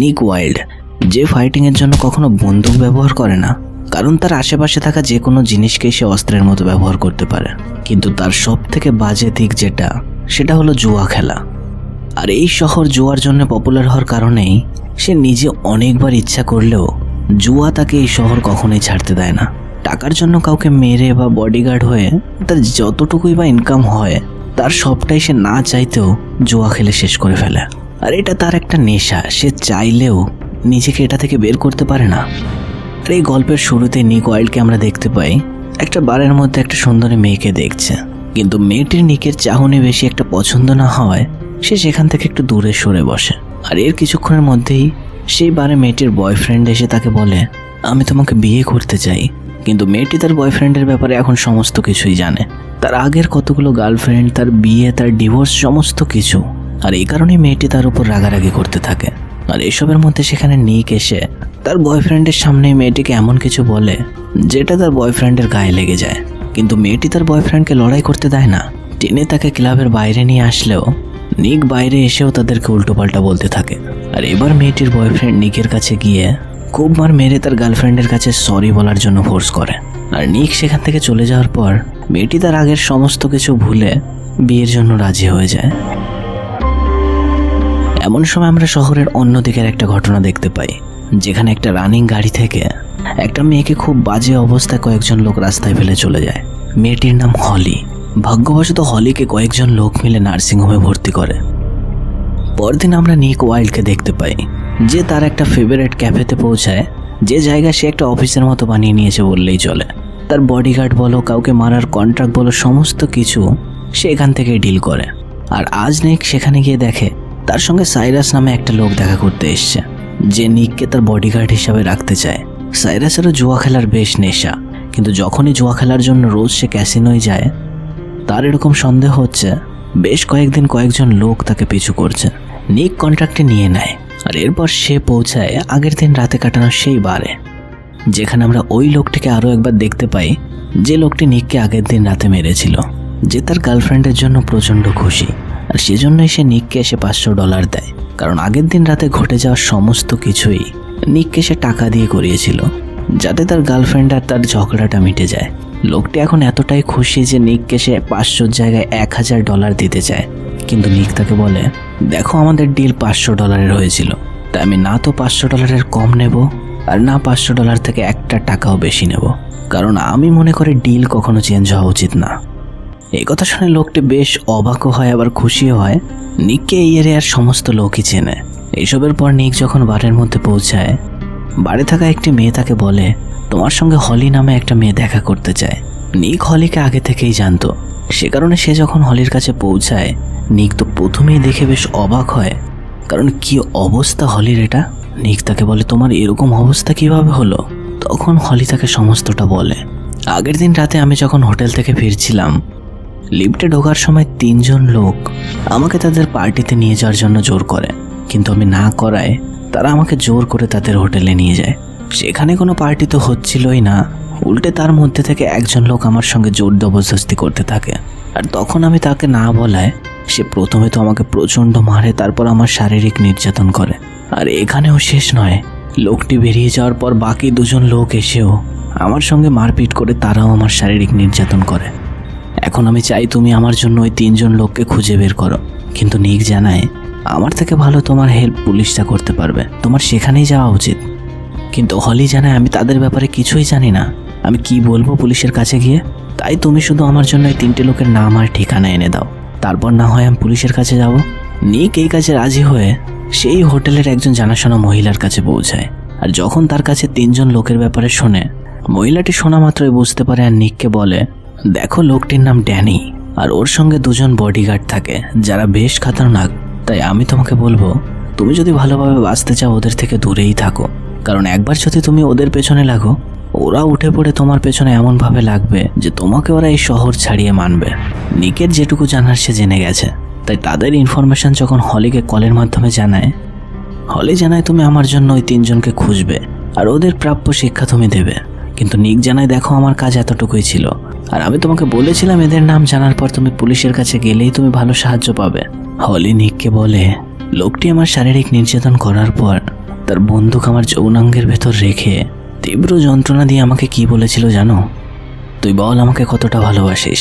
নিক ওয়াইল্ড, যে ফাইটিংয়ের জন্য কখনো বন্দুক ব্যবহার করে না, কারণ তার আশেপাশে থাকা যে কোনো জিনিসকে সে অস্ত্রের মতো ব্যবহার করতে পারে। কিন্তু তার সব থেকে বাজে দিক যেটা, সেটা হলো জুয়া খেলা। আর এই শহর জুয়ার জন্য পপুলার হওয়ার কারণেই সে নিজে অনেকবার ইচ্ছা করলেও জুয়া তাকে এই শহর কখনোই ছাড়তে দেয় না। টাকার জন্য কাউকে মেরে বা বডিগার্ড হয়ে তার যতটুকুই বা ইনকাম হয়, তার সবটাই সে না চাইতেও জুয়া খেলে শেষ করে ফেলে। আর এটা তার একটা নেশা। সে চাইলেও নিজেকে এটা থেকে বের করতে পারে না। আর এই গল্পের শুরুতে নিক ওয়াইল্ডকে আমরা দেখতে পাই, একটা বারের মধ্যে একটা সুন্দরী মেয়েকে দেখছে। কিন্তু মেয়েটির নিকের চাহনি বেশি একটা পছন্দ না হওয়ায় সে সেখান থেকে একটু দূরে সরে বসে। আর এর কিছুক্ষণের মধ্যেই সেই বারে মেয়েটির বয়ফ্রেন্ড এসে তাকে বলে, আমি তোমাকে বিয়ে করতে চাই। কিন্তু মেয়েটি তার বয়ফ্রেন্ডের ব্যাপারে এখন সমস্ত কিছুই জানে। তার আগের কতগুলো গার্লফ্রেন্ড, তার বিয়ে, তার ডিভোর্স, সমস্ত কিছু আর এই কারণেই মেয়েটি তার উপর রাগারাগি করতে থাকে। আর এসবের মধ্যে সেখানে নিক এসে তার বয়ফ্রেন্ডের সামনে মেয়েটিকে এমন কিছু বলে, যেটা তার বয়ফ্রেন্ডের গায়ে লেগে যায়। কিন্তু মেয়েটি তার বয়ফ্রেন্ডকে লড়াই করতে দেয় না। টেনে তাকে ক্লাবের বাইরে নিয়ে আসলেও নিক বাইরে এসেও তাদেরকে উল্টোপাল্টা বলতে থাকে। আর এবার মেয়েটির বয়ফ্রেন্ড নিকের কাছে গিয়ে খুব মার মেরে তার গার্লফ্রেন্ডের কাছে সরি বলার জন্য ফোর্স করে। আর নিক সেখান থেকে চলে যাওয়ার পর মেয়েটি তার আগের সমস্ত কিছু ভুলে বিয়ের জন্য রাজি হয়ে যায়। এমন সময় আমরা শহরের অন্য দিকের একটা ঘটনা দেখতে পাই, যেখানে একটা রানিং গাড়ি থেকে একটা মেয়েকে খুব বাজে অবস্থায় কয়েকজন লোক রাস্তায় ফেলে চলে যায়। মেয়েটির নাম হলি। ভাগ্যবশত হলিকে কয়েকজন লোক মিলে নার্সিংহোমে ভর্তি করে। পরদিন আমরা নিক ওয়াইল্ডকে দেখতে পাই, যে তার একটা ফেভারিট ক্যাফেতে পৌঁছায়, যে জায়গা সে একটা অফিসের মতো বানিয়ে নিয়েছে বললেই চলে। তার বডিগার্ড বলো, কাউকে মারার কন্ট্রাক্ট বলো, সমস্ত কিছু সে এখান থেকে ডিল করে। আর আজ নিক সেখানে গিয়ে দেখে তার সঙ্গে সাইরাস নামে একটা লোক দেখা করতে এসছে, যে নিককে তার বডিগার্ড হিসাবে রাখতে চায়। সাইরাসেরও জুয়া খেলার বেশ নেশা, কিন্তু যখনই জুয়া খেলার জন্য রোজ সে ক্যাসিনোয় যায়, তার এরকম সন্দেহ হচ্ছে বেশ কয়েকদিন কয়েকজন লোক তাকে পিছু করছে। নিক কন্ট্রাক্টে নিয়ে নেয়, আর এরপর সে পৌঁছায় আগের দিন রাতে কাটানো সেই বারে, যেখানে আমরা ওই লোকটিকে আরও একবার দেখতে পাই, যে লোকটি নিককে আগের দিন রাতে মেরেছিল, যে তার গার্লফ্রেন্ডের জন্য প্রচণ্ড খুশি। আর সেজন্যই সে নিককে এসে পাঁচশো ডলার দেয়। কারণ আগের দিন রাতে ঘটে যাওয়া সমস্ত কিছুই নিককে সে টাকা দিয়ে করিয়েছিল, যাতে তার গার্লফ্রেন্ড আর তার ঝগড়াটা মিটে যায়। লোকটি এখন এতটাই খুশি যে নিককে সে পাঁচশোর জায়গায় এক হাজার ডলার দিতে চায়। কিন্তু নিক তাকে বলে, দেখো, আমাদের ডিল পাঁচশো ডলারের হয়েছিল। তাই আমি না তো পাঁচশো ডলারের কম নেব, আর না পাঁচশো ডলার থেকে একটা টাকাও বেশি নেব। কারণ আমি মনে করি ডিল কখনো চেঞ্জ হওয়া উচিত না। এই কথা শুনে লোকটি বেশ অবাকও হয়, আবার খুশিও হয়। নিককে এই এরিয়ার সমস্ত লোকই চেনে। এইসবের পর নিক যখন বারের মধ্যে পৌঁছায়, বাড়ি থাকা একটি মেয়ে তাকে বলে, তোমার সঙ্গে হলি নামে একটা মেয়ে দেখা করতে চায়। নিক হলিকে আগে থেকেই জানতো। সে কারণে সে যখন হলির কাছে পৌঁছায়, নিক তো প্রথমেই দেখে বেশ অবাক হয়। কারণ কি অবস্থা হলির এটা? নিক তাকে বলে, তোমার এরকম অবস্থা কীভাবে হলো? তখন হলি তাকে সমস্তটা বলে। আগের দিন রাতে আমি যখন হোটেল থেকে ফিরছিলাম লিফটে ঢোকার সময় তিনজন লোক আমাকে তাদের পার্টিতে নিয়ে যাওয়ার জন্য জোর করে। কিন্তু আমি না করায় তারা আমাকে জোর করে তাদের হোটেলে নিয়ে যায়। সেখানে কোনো পার্টি তো হচ্ছিলই না। উল্টে তার মধ্যে থেকে একজন লোক আমার সঙ্গে জোর জবরদস্তি করতে থাকে। আর তখন আমি তাকে না বলায় সে প্রথমে তো আমাকে প্রচণ্ড মারে, তারপর আমার শারীরিক নির্যাতন করে। আর এখানেও শেষ নয়। লোকটি বেরিয়ে যাওয়ার পর বাকি দুজন লোক এসেও আমার সঙ্গে মারপিট করে তারাও আমার শারীরিক নির্যাতন করে। এখন আমি চাই তুমি আমার জন্য ওই তিনজন লোককে খুঁজে বের করো। কিন্তু নিক জানায়, আমার থেকে ভালো তোমার হেল্প পুলিশটা করতে পারবে। তোমার সেখানেই যাওয়া উচিত। কিন্তু হলি জানায়, আমি তাদের ব্যাপারে কিছুই জানি না। আমি কি বলব পুলিশের কাছে গিয়ে? তাই তুমি শুধু আমার জন্য এই তিনটে লোকের নাম আর ঠিকানা এনে দাও। তারপর না হয় আমি পুলিশের কাছে যাব। নিক এই কাজে রাজি হয়ে সেই হোটেলের একজন জানাশোনা মহিলার কাছে পৌঁছায়। আর যখন তার কাছে তিনজন লোকের ব্যাপারে শোনে, মহিলাটি শোনা মাত্রই বুঝতে পারে আর নিককে বলে দেখো লোকটির নাম ড্যানি, আর ওর সঙ্গে দুজন বডিগার্ড থাকে, যারা বেশ খাতারনাক। তাই আমি তোমাকে বলব, তুমি যদি ভালোভাবে বাঁচতে চাও ওদের থেকে দূরেই থাকো। কারণ একবার যদি তুমি ওদের পেছনে লাগো, ওরা উঠে পড়ে তোমার পেছনে এমনভাবে লাগবে যে তোমাকে ওরা এই শহর ছাড়িয়ে মানবে। নিকের যেটুকু জানার সে জেনে গেছে। তাই তাদের ইনফরমেশন যখন হলিকে কলের মাধ্যমে জানায়, হলি জানায় তুমি আমার জন্য ওই তিনজনকে খুঁজবে, আর ওদের প্রাপ্য শিক্ষা তুমি দেবে। কিন্তু নিক জানায় দেখো আমার কাজ এতটুকুই ছিল। আর আমি তোমাকে বলেছিলাম এদের নাম জানার পর তুমি পুলিশের কাছে গেলেই তুমি ভালো সাহায্য পাবে। হলি নিককে বলে, লোকটি আমার শারীরিক নির্যাতন করার পর তার বন্দুক আমার যৌনাঙ্গের ভেতর রেখে তীব্র যন্ত্রণা দিয়ে আমাকে কি বলেছিল জানো? তুই বল আমাকে কতটা ভালোবাসিস।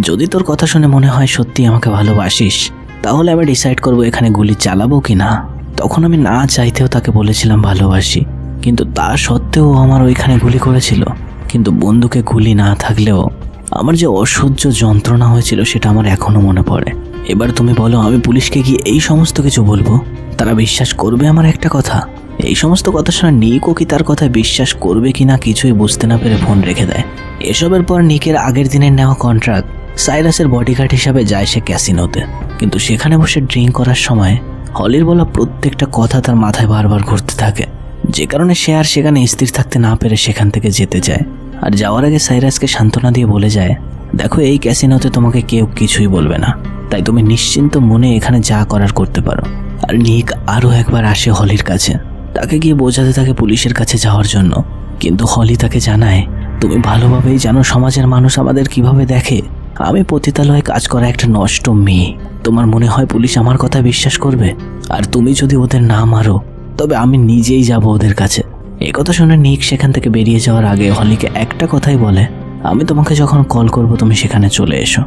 যদি তোর কথা শুনে মনে হয় সত্যি আমাকে ভালোবাসিস, তাহলে আমি ডিসাইড করব এখানে গুলি চালাবো কি না তখন আমি না চাইতেও তাকে বলেছিলাম ভালোবাসি। কিন্তু তা সত্ত্বেও আমার ওইখানে গুলি করেছিল। কিন্তু বন্দুকে গুলি না থাকলেও আমার যে অসহ্য যন্ত্রণা হয়েছিল সেটা আমার এখনও মনে পড়ে। এবার তুমি বলো, আমি পুলিশকে গিয়ে এই সমস্ত কিছু বলব? তারা বিশ্বাস করবে আমার একটা কথা? এই সমস্ত কথা শুনে নিকও কি তার কথায় বিশ্বাস করবে কি না কিছুই বুঝতে না পেরে ফোন রেখে দেয়। এসবের পর নিকের আগের দিনের নেওয়া কন্ট্রাক্ট সাইরাসের বডিগার্ড হিসাবে যায় সে ক্যাসিনোতে। কিন্তু সেখানে বসে ড্রিঙ্ক করার সময় হলির বলা প্রত্যেকটা কথা তার মাথায় বারবার ঘুরতে থাকে। যে কারণে সে আর সেখানে স্থির থাকতে না পেরে সেখান থেকে যেতে যায় আর যাওয়ার আগে সাইরাসকে সান্ত্বনা দিয়ে বলে যায়, দেখো, এই ক্যাসিনোতে তোমাকে কেউ কিছুই বলবে না। তাই তুমি নিশ্চিন্ত মনে এখানে যা করার করতে পারো। আর নিক আরও একবার আসে হলির কাছে। তাকে গিয়ে বোঝাতে থাকে পুলিশের কাছে যাওয়ার জন্য। কিন্তু হলি তাকে জানায়, তুমি ভালোভাবেই জানো সমাজের মানুষ আমাদের কীভাবে দেখে? আমি পতিতালয়ে কাজ করা একটা নষ্ট মেয়ে। তোমার মনে হয় পুলিশ আমার কথা বিশ্বাস করবে? আর তুমি যদি ওদের না মারো তবে আমি নিজেই যাব ওদের কাছে। এই কথা শুনে নিক সেখান থেকে বেরিয়ে যাওয়ার আগে হলিকে একটা কথাই বলে, আমি তোমাকে যখন কল করব, তুমি সেখানে চলে এসো।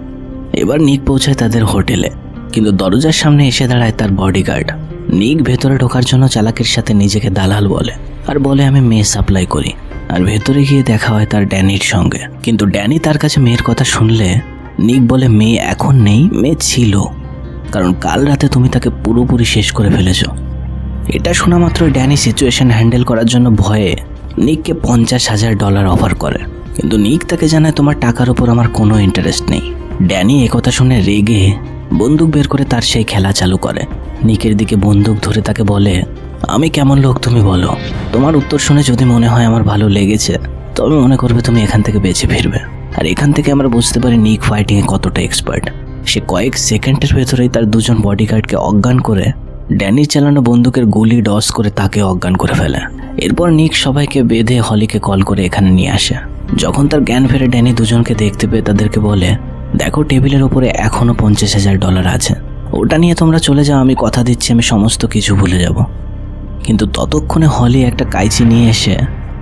এবার নিক পৌঁছায় তাদের হোটেলে, কিন্তু দরজার সামনে এসে দাঁড়ায় তার বডিগার্ড নিক ভেতরে ঢোকার জন্য চালাকের সাথে নিজেকে দালাল বলে, আর বলে, আমি মেয়ে সাপ্লাই করি। আর ভেতরে গিয়ে দেখা হয় তার ড্যানির সঙ্গে। কিন্তু ড্যানি তার কাছে মেয়ের কথা শুনলে, নিক বলে, মেয়ে এখন নেই, মেয়ে ছিল। কারণ কাল রাতে তুমি তাকে পুরোপুরি শেষ করে ফেলেছো। এটা শোনা মাত্র ড্যানি সিচুয়েশন হ্যান্ডেল করার জন্য ভয়ে নিককে পঞ্চাশ হাজার ডলার অফার করে। কিন্তু নিক তাকে জানায় তোমার টাকার উপর আমার কোনো ইন্টারেস্ট নেই। ড্যানি একথা শুনে রেগে বন্দুক বের করে তার সেই খেলা চালু করে। নিকের দিকে বন্দুক ধরে তাকে বলে, আমি কেমন লোক তুমি বলো। তোমার উত্তর শুনে যদি মনে হয় আমার ভালো লেগেছে, তবে মনে করবে তুমি এখান থেকে বেঁচে ফিরবে। আর এখান থেকে আমরা বুঝতে পারি নিক ফাইটিংয়ে কতটা এক্সপার্ট সে কয়েক সেকেন্ডের ভেতরেই তার দুজন বডিগার্ডকে অজ্ঞান করে ড্যানির চালানো বন্দুকের গুলি ডস করে তাকে অজ্ঞান করে ফেলে। এরপর নিক সবাইকে বেঁধে হলিকে কল করে এখানে নিয়ে আসে। যখন তার জ্ঞান ফেরে ড্যানি দুজনকে দেখতে পেয়ে তাদেরকে বলে, দেখো, টেবিলের উপরে এখনও পঞ্চাশ হাজার ডলার আছে। ওটা নিয়ে তোমরা চলে যাও, আমি কথা দিচ্ছি, আমি সমস্ত কিছু ভুলে যাব। কিন্তু ততক্ষণে হলি একটা কাইচি নিয়ে এসে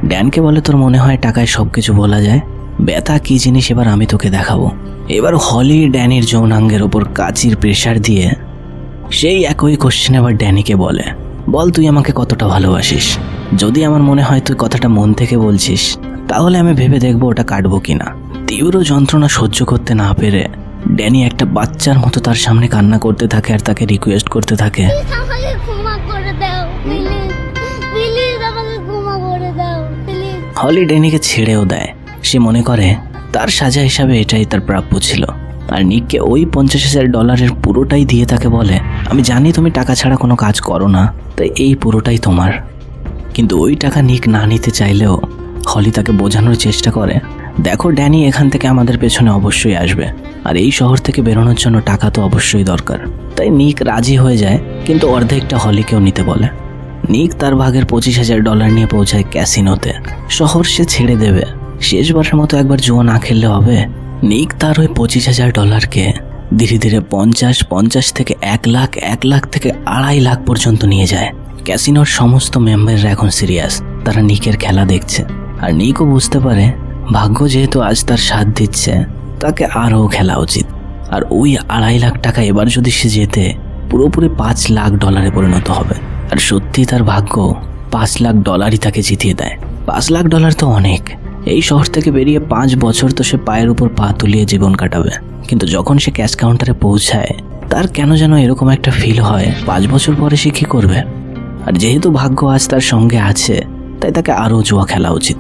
ড্যানকে বলে, তোর মনে হয় টাকায় সব কিছু বলা যায়? ব্যথা কী জিনিস? এবার আমি তোকে দেখাবো। এবার হলি ড্যানির যৌনাঙ্গের ওপর কাচির প্রেশার দিয়ে সেই একই কোশ্চেন আবার ড্যানিকে বলে বল তুই আমাকে কতটা ভালোবাসিস? যদি আমার মনে হয় তুই কথাটা মন থেকে বলছিস তাহলে আমি ভেবে দেখব ওটা কাটবো কিনা। তীব্র যন্ত্রণা সহ্য করতে না পেরে ড্যানি একটা বাচ্চার মতো তার সামনে কান্না করতে থাকে আর তাকে রিকোয়েস্ট করতে থাকে। হলি ড্যানিকে ছেড়েও দেয়। সে মনে করে তার সাজা হিসাবে এটাই তার প্রাপ্য ছিল। আর নিককে ওই পঞ্চাশ হাজার ডলারের পুরোটাই দিয়ে তাকে বলে, আমি জানি তুমি টাকা ছাড়া কোনো কাজ করো না, তাই এই পুরোটাই তোমার। কিন্তু ওই টাকা নিক না নিতে চাইলেও হলি তাকে বোঝানোর চেষ্টা করে, দেখো ড্যানি, এখান থেকে আমাদের পেছনে অবশ্যই আসবে, আর এই শহর থেকে বেরোনোর জন্য টাকা তো অবশ্যই দরকার। তাই নিক রাজি হয়ে যায়, কিন্তু অর্ধেকটা হলিকেও নিতে বলে। নিক তার ভাগের পঁচিশ হাজার ডলার নিয়ে পৌঁছায় ক্যাসিনোতে। শহর সে ছেড়ে দেবে। শেষবারের মতো একবার জুয়া না খেললে হবে? নিক তার ওই পঁচিশ হাজার ডলারকে ধীরে ধীরে পঞ্চাশ পঞ্চাশ থেকে এক লাখ এক লাখ থেকে আড়াই লাখ পর্যন্ত নিয়ে যায়। ক্যাসিনোর সমস্ত মেম্বাররা এখন সিরিয়াস, তারা নিকের খেলা দেখছে। আর নিকও বুঝতে পারে, ভাগ্য যেহেতু আজ তার সাথ দিচ্ছে, তাকে আরও খেলা উচিত। আর ওই আড়াই লাখ টাকা এবার যদি সে যেতে পুরোপুরি পাঁচ লাখ ডলারে পরিণত হবে। আর সত্যি তার ভাগ্য পাঁচ লাখ ডলারই তাকে জিতিয়ে দেয়। পাঁচ লাখ ডলার তো অনেক। এই শহর থেকে বেরিয়ে পাঁচ বছর তো সে পায়ের উপর পা তুলিয়ে জীবন কাটাবে। কিন্তু যখন সে ক্যাশ কাউন্টারে পৌঁছায়, তার কেন যেন এরকম একটা ফিল হয়? পাঁচ বছর পরে সে কী করবে? আর যেহেতু ভাগ্য আজ তার সঙ্গে আছে, তাই তাকে আরও জুয়া খেলা উচিত।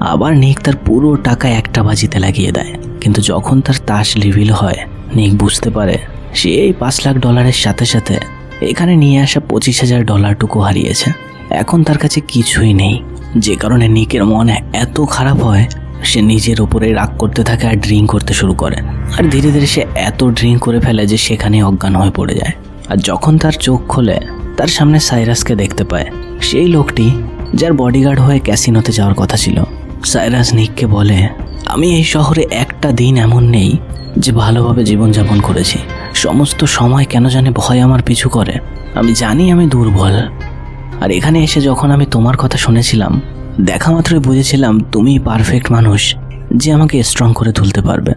আবার নিক তার পুরো টাকা একটা বাজিতে লাগিয়ে দেয়। কিন্তু যখন তার তাস রিভিল হয়, নিক বুঝতে পারে, সে এই পাঁচ লাখ ডলারের সাথে সাথে এখানে নিয়ে আসা পঁচিশ হাজার ডলারটুকু হারিয়েছে। এখন তার কাছে কিছুই নেই। যে কারণে নিকের মনে এত খারাপ হয়, সে নিজের উপরে রাগ করতে থাকে আর ড্রিঙ্ক করতে শুরু করে। আর ধীরে ধীরে সে এত ড্রিঙ্ক করে ফেলে যে সেখানে অজ্ঞান হয়ে পড়ে যায়। আর যখন তার চোখ খোলে, তার সামনে সাইরাসকে দেখতে পায়। সেই লোকটি, যার বডিগার্ড হয়ে ক্যাসিনোতে যাওয়ার কথা ছিল। সাইরাস নিককে বলে, আমি এই শহরে একটা দিন এমন নেই, যে ভালোভাবে জীবনযাপন করেছি। সমস্ত সময় কেন জানি ভয় আমার পিছু করে। আমি জানি আমি দুর্বল আর এখানে এসে যখন আমি তোমার কথা শুনেছিলাম, দেখা মাত্রই বুঝেছিলাম তুমি পারফেক্ট মানুষ যে আমাকে স্ট্রং করে তুলতে পারবে।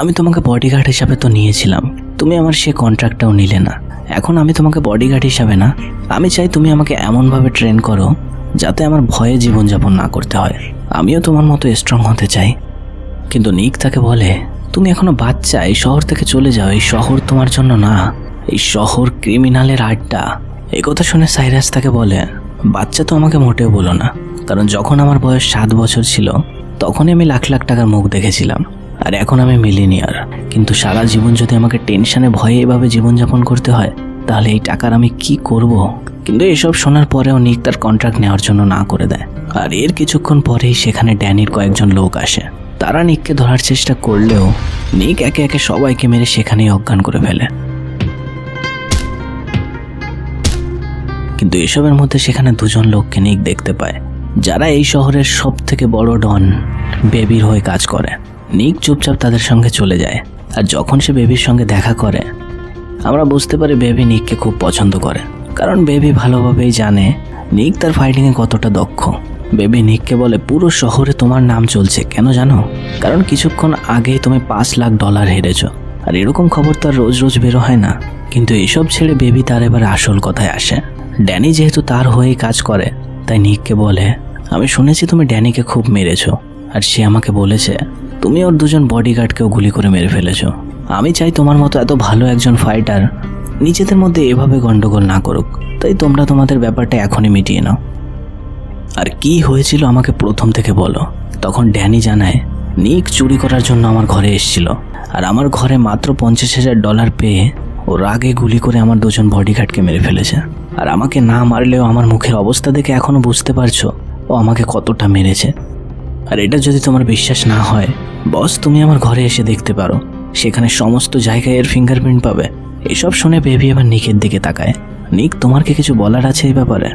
আমি তোমাকে বডিগার্ড হিসাবে তো নিয়েছিলাম, তুমি আমার সে কন্ট্রাক্টটাও নিলে না। এখন আমি তোমাকে বডিগার্ড হিসাবে না, আমি চাই তুমি আমাকে এমনভাবে ট্রেন করো যাতে আমার ভয়ে জীবনযাপন না করতে হয়। আমিও তোমার মতো স্ট্রং হতে চাই। কিন্তু নিক তাকে বলে, তুমি এখনও বাচ্চা, এই শহর থেকে চলে যাও, এই শহর তোমার জন্য না, এই শহর ক্রিমিনালের আড্ডা। এই কথা শুনে সাইরাস তাকে বলে, বাচ্চা তো আমাকে মোটেও বলো না। কারণ যখন আমার বয়স সাত বছর ছিল, তখনই আমি লাখ লাখ টাকার মুখ দেখেছিলাম। আর এখন আমি মিলিনিয়ার। কিন্তু সারা জীবন যদি আমাকে টেনশনে ভয়ে এভাবে জীবনযাপন করতে হয়, তাহলে এই টাকার আমি কি করব? কিন্তু এসব শোনার পরেও নিক তার কন্ট্রাক্ট নেওয়ার জন্য না করে দেয়। আর এর কিছুক্ষণ পরেই সেখানে ড্যানির কয়েকজন লোক আসে। তারা নিককে ধরার চেষ্টা করলেও নিক একে একে সবাইকে মেরে সেখানেই অজ্ঞান করে ফেলে। কিন্তু এসবের মধ্যে সেখানে দুজন লোককে নিক দেখতে পায়, যারা এই শহরের সব থেকে বড় ডন বেবির হয়ে কাজ করে। নিক চুপচাপ তাদের সঙ্গে চলে যায়, আর যখন সে বেবির সঙ্গে দেখা করে, আমরা বুঝতে পারি বেবি নিককে খুব পছন্দ করে। কারণ বেবি ভালোভাবেই জানে নিক তার ফাইটিংয়ে কতটা দক্ষ। বেবি নিককে বলে, পুরো শহরে তোমার নাম চলছে, কেন জানো? কারণ কিছুক্ষণ আগেই তুমি পাঁচ লাখ ডলার হেরেছো। আর এরকম খবর তো আর রোজ রোজ বেরো হয় না। কিন্তু এসব ছেড়ে বেবি তার এবার আসল কথায় আসে। ড্যানি যেহেতু তার হয়েই কাজ করে, তাই নিককে বলে, আমি শুনেছি তুমি ড্যানিকে খুব মেরেছো, আর সে আমাকে বলেছে, তুমি ওর দুজন বডিগার্ডকেও গুলি করে মেরে ফেলেছো। আমি চাই তোমার মতো এত ভালো একজন ফাইটার নিজেদের মধ্যে এভাবে গন্ডগোল না করুক, তাই তোমরা তোমাদের ব্যাপারটা এখনই মিটিয়ে নাও। আর কি হয়েছিল আমাকে প্রথম থেকে বলো। তখন ড্যানি জানায়, নিক চুরি করার জন্য আমার ঘরে এসেছিল, আর আমার ঘরে মাত্র পঞ্চাশ হাজার ডলার পেয়ে ও রাগে গুলি করে আমার দুজন বডিগার্ডকে মেরে ফেলেছে। আর আমাকে না মারলেও আমার মুখের অবস্থা দেখে এখনও বুঝতে পারছ, ও আমাকে কতটা মেরেছে। আর এটা যদি তোমার বিশ্বাস না হয়, বস, তুমি আমার ঘরে এসে দেখতে পারো। সেখানে সমস্ত জায়গায় এর ফিঙ্গারপ্রিন্ট পাবে। এসব শুনে বেবি এবার নিকের দিকে তাকায়। নিক, তোমার কি কিছু বলার আছে এই ব্যাপারে?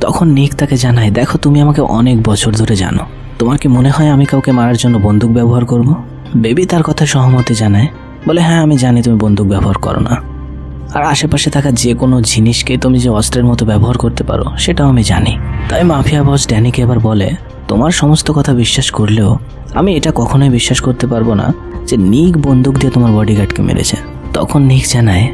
তখন নিক তাকে জানায়, দেখো, তুমি আমাকে অনেক বছর ধরে জানো। তোমার কি মনে হয় আমি কাউকে মারার জন্য বন্দুক ব্যবহার করব? বেবি তার কথা সহমতি জানায়, বলে হ্যাঁ আমি জানি তুমি বন্দুক ব্যবহার করো না। আর আশেপাশে থাকা যে কোনো জিনিসকে তুমি যে অস্ত্রের মতো ব্যবহার করতে পারো, সেটাও আমি জানি। তাই মাফিয়া বস ড্যানিকে এবার বলে, তোমার সমস্ত কথা বিশ্বাস করলেও আমি এটা কখনোই বিশ্বাস করতে পারব না যে নিক বন্দুক দিয়ে তোমার বডিগার্ডকে মেরেছে। তখন নিক জানায়,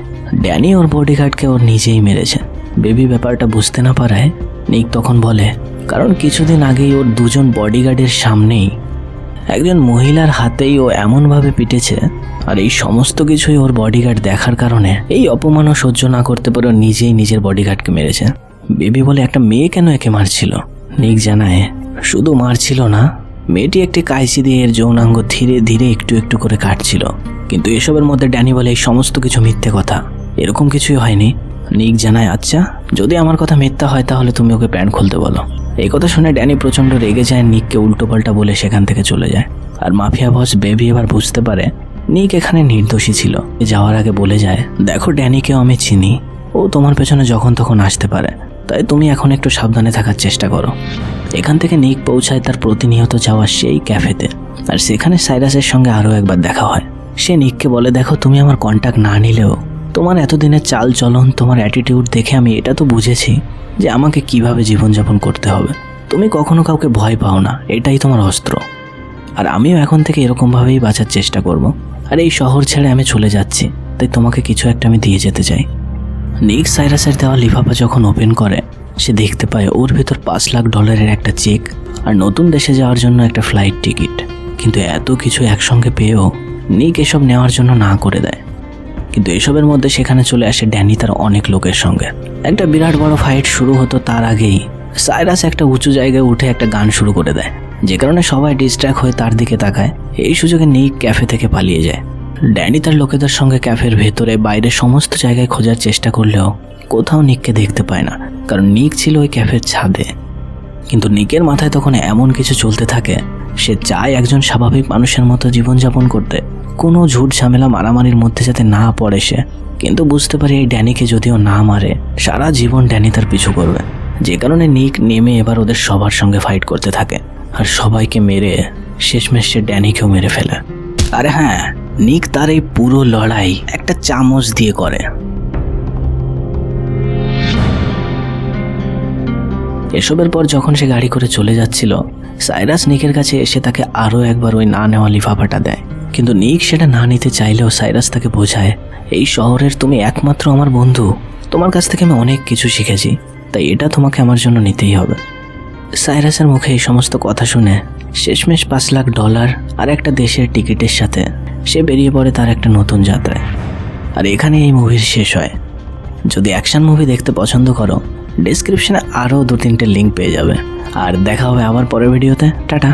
ড্যানি ওর বডিগার্ডকে ওর নিজেই মেরেছে। বেবি ব্যাপারটা বুঝতে না পারায় নিক তখন বলে, কারণ কিছুদিন আগেই ওর দুজন বডিগার্ডের সামনেই একজন মহিলার হাতেই ও এমনভাবে পিটেছে, আর এই সমস্ত কিছুই ওর বডিগার্ড দেখার কারণে এই অপমানও সহ্য না করতে পারে নিজেই নিজের বডিগার্ডকে মেরেছে। বেবি বলে একটা মেয়ে কেন একে মারছিল? নিক জানায়, শুধু মারছিল না, মেয়েটি একটি কাইচি দিয়ে এর যৌনাঙ্গ ধীরে ধীরে একটু একটু করে কাটছিল। কিন্তু এসবের মধ্যে ড্যানি বলে এই সমস্ত কিছু মিথ্যে কথা। এরকম কিছুই হয়নি। নিক জানায় আচ্ছা যদি আমার কথা মিথ্যা হয় তাহলে তুমি ওকে প্যান্ট খুলতে বলো। এই কথা শুনে ড্যানি প্রচণ্ড রেগে যায়, নিককে উল্টোপাল্টা বলে সেখান থেকে চলে যায়। আর মাফিয়া বস বেবি এবার বুঝতে পারে, নিক এখানে নির্দোষী ছিল। যাওয়ার আগে বলে যায়, দেখো, ড্যানিকেও আমি চিনি। ও তোমার পেছনে যখন তখন আসতে পারে। তাই তুমি এখন একটু সাবধানে থাকার চেষ্টা করো। এখান থেকে নিক পৌঁছায় তার প্রতিনিয়ত যাওয়া সেই ক্যাফেতে। আর সেখানে সাইরাসের সঙ্গে আরও একবার দেখা হয়। সে নিককে বলে, দেখো, তুমি আমার কন্ট্যাক্ট না নিলেও তোমার এতদিনের চাল চলন তোমার অ্যাটিটিউড দেখে আমি এটা তো বুঝেছি যে আমাকে কীভাবে জীবনযাপন করতে হবে। তুমি কখনো কাউকে ভয় পাও না, এটাই তোমার অস্ত্র। আর আমিও এখন থেকে এরকমভাবেই বাঁচার চেষ্টা করব। আর এই শহর ছেড়ে আমি চলে যাচ্ছি, তাই তোমাকে কিছু একটা আমি দিয়ে যেতে চাই। নিক সাইরাসের দেওয়া লিফাফা যখন ওপেন করে, সে দেখতে পায় ওর ভেতর পাঁচ লাখ ডলারের একটা চেক আর নতুন দেশে যাওয়ার জন্য একটা ফ্লাইট টিকিট কিন্তু এত কিছু একসঙ্গে পেয়েও নিক এসব নেওয়ার জন্য না করে দেয়। কিন্তু এসবের মধ্যে সেখানে চলে আসে ড্যানি তার অনেক লোকের সঙ্গে। একটা বিরাট বড় ফাইট শুরু হতো তার আগেই। সাইরাস একটা উঁচু জায়গায় উঠে একটা গান শুরু করে দেয়, যে কারণে সবাই ডিস্ট্র্যাক্ট হয়ে তার দিকে তাকায়। এই সুযোগে নিক ক্যাফে থেকে পালিয়ে যায়। ড্যানি তার লোকেদের সঙ্গে ক্যাফের ভেতরে বাইরে সমস্ত জায়গায় খোঁজার চেষ্টা করলেও কোথাও নিককে দেখতে পায় না, কারণ নিক ছিল ওই ক্যাফের ছাদে। কিন্তু নিকের মাথায় তখন এমন কিছু চলতে থাকে, সে চায় একজন স্বাভাবিক মানুষের মতো জীবনযাপন করতে। কোনো ঝুট ঝামেলা মারামারির মধ্যে যাতে না পড়ে সে। কিন্তু বুঝতে পারে এই ড্যানিকে যদিও না মারে, সারা জীবন ড্যানি তার পিছু করবে। যে কারণে নিক নেমে এবার ওদের সবার সঙ্গে ফাইট করতে থাকে। আর সবাইকে মেরে শেষমেশ সে ড্যানিকেও মেরে ফেলে। আরে হ্যাঁ নিক তার এই পুরো লড়াই একটা চামচ দিয়ে করে। এসবের পর যখন সে গাড়ি করে চলে যাচ্ছিল, সাইরাস নিকের কাছে এসে তাকে আরও একবার ওই না নেওয়া লিফাফাটা দেয়। কিন্তু নিক সেটা না নিতে চাইলেও সাইরাস তাকে বোঝায়, এই শহরের তুমি একমাত্র আমার বন্ধু। তোমার কাছ থেকে আমি অনেক কিছু শিখেছি, তাই এটা তোমাকে আমার জন্য নিতেই হবে। সাইরাসের মুখে এই সমস্ত কথা শুনে শেষমেশ পাঁচ লাখ ডলার আর একটা দেশের টিকিটের সাথে সে বেরিয়ে পড়ে তার একটা নতুন যাত্রায়। আর এখানে এই মুভির শেষ হয়। যদি অ্যাকশন মুভি দেখতে পছন্দ করো, ডিসক্রিপশনে আরও দু তিনটে লিঙ্ক পেয়ে যাবে। আর দেখা হবে আবার পরের ভিডিওতে। টাটা।